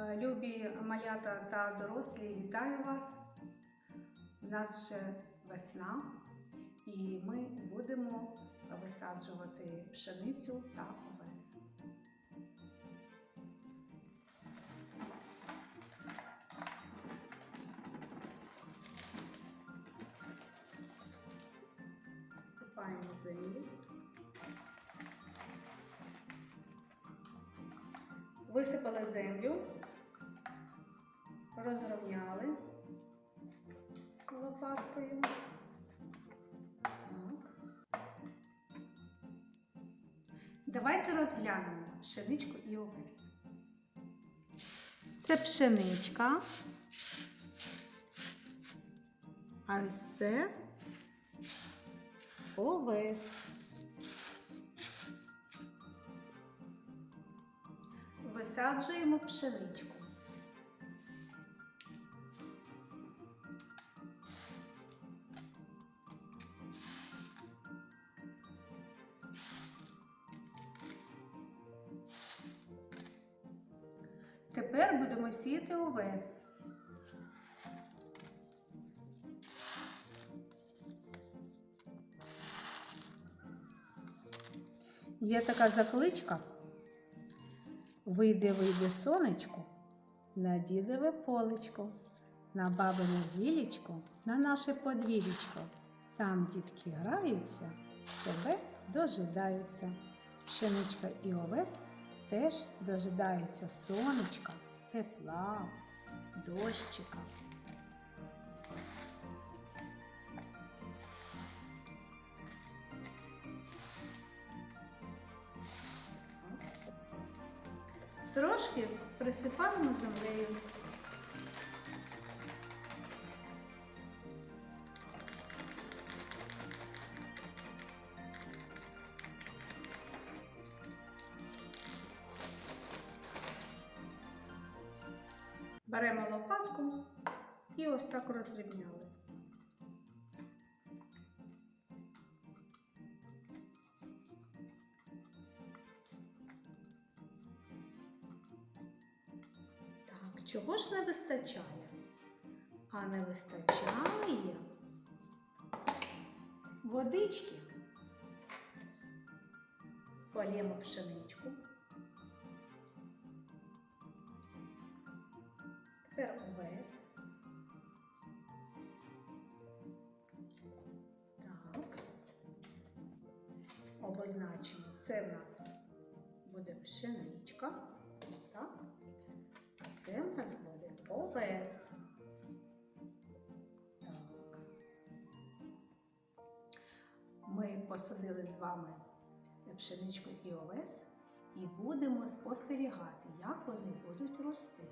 Е, Любі малята та дорослі, вітаю вас. У нас вже весна, і ми будемо висаджувати пшеницю та овес. Сипаємо землю. Висипали землю, розрівняли лопаткою. Так. Давайте розглянемо пшеничку і овес. Це пшеничка. А ось це овес. Висаджуємо пшеничку. Тепер будемо сіяти овес. Є така закличка. Вийде, вийде сонечко, на дідове полечко, на бабине зілічко, на наше подвір'ячко. Там дітки граються, тебе дожидаються. Пшеничка і овес теж дожидаються сонечка, тепла, дощика. Трошки присипаємо землею. Беремо лопатку і ось так розрівняли. Чого ж не вистачає? А не вистачає водички. Полємо пшеничку. Тепер овес. Так. Обозначимо. Це в нас буде пшеничка. Овес. Так. Ми посадили з вами пшеничку і овес і будемо спостерігати, як вони будуть рости.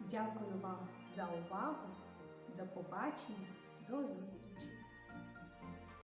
Дякую вам за увагу. До побачення, до зустрічі!